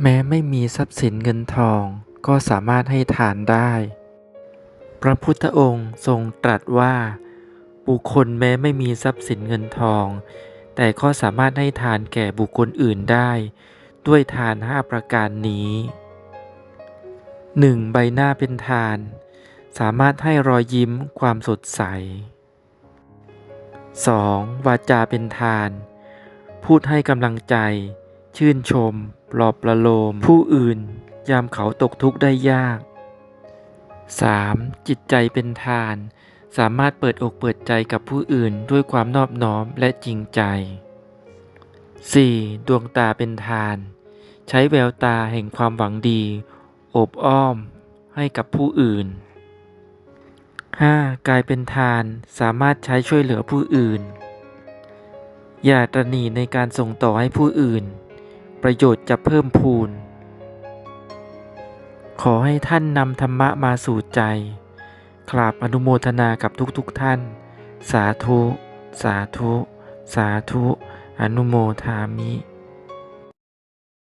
แม้ไม่มีทรัพย์สินเงินทองก็สามารถให้ทานได้ พระพุทธองค์ทรงตรัสว่า บุคคลแม้ไม่มีทรัพย์สินเงินทอง แต่ก็สามารถให้ทานแก่บุคคลอื่นได้ ด้วยทานห้าประการนี้ 1. ใบหน้าเป็นทาน สามารถให้รอยยิ้มความสดใส 2. วาจาเป็นทาน พูดให้กำลังใจ ชื่นชม ปลอบประโลม ผู้อื่นยามเขาตกทุกข์ได้ยาก 3. จิตใจเป็นทาน สามารถเปิดอกเปิดใจกับผู้อื่นด้วยความนอบน้อมและจริงใจ 4. ดวงตาเป็นทาน ใช้แววตาแห่งความหวังดี โอบอ้อมให้กับผู้อื่น 5. กายเป็นทานสามารถใช้ช่วยเหลือผู้อื่น อย่าตระหนี่ในการส่งต่อให้ผู้อื่น ประโยชน์จะเพิ่มพูน ขอให้ท่านนำธรรมะมาสู่ใจกราบอนุโมทนากับทุกๆทท่าน สาธุ สาธุ สาธุ อนุโมทามิ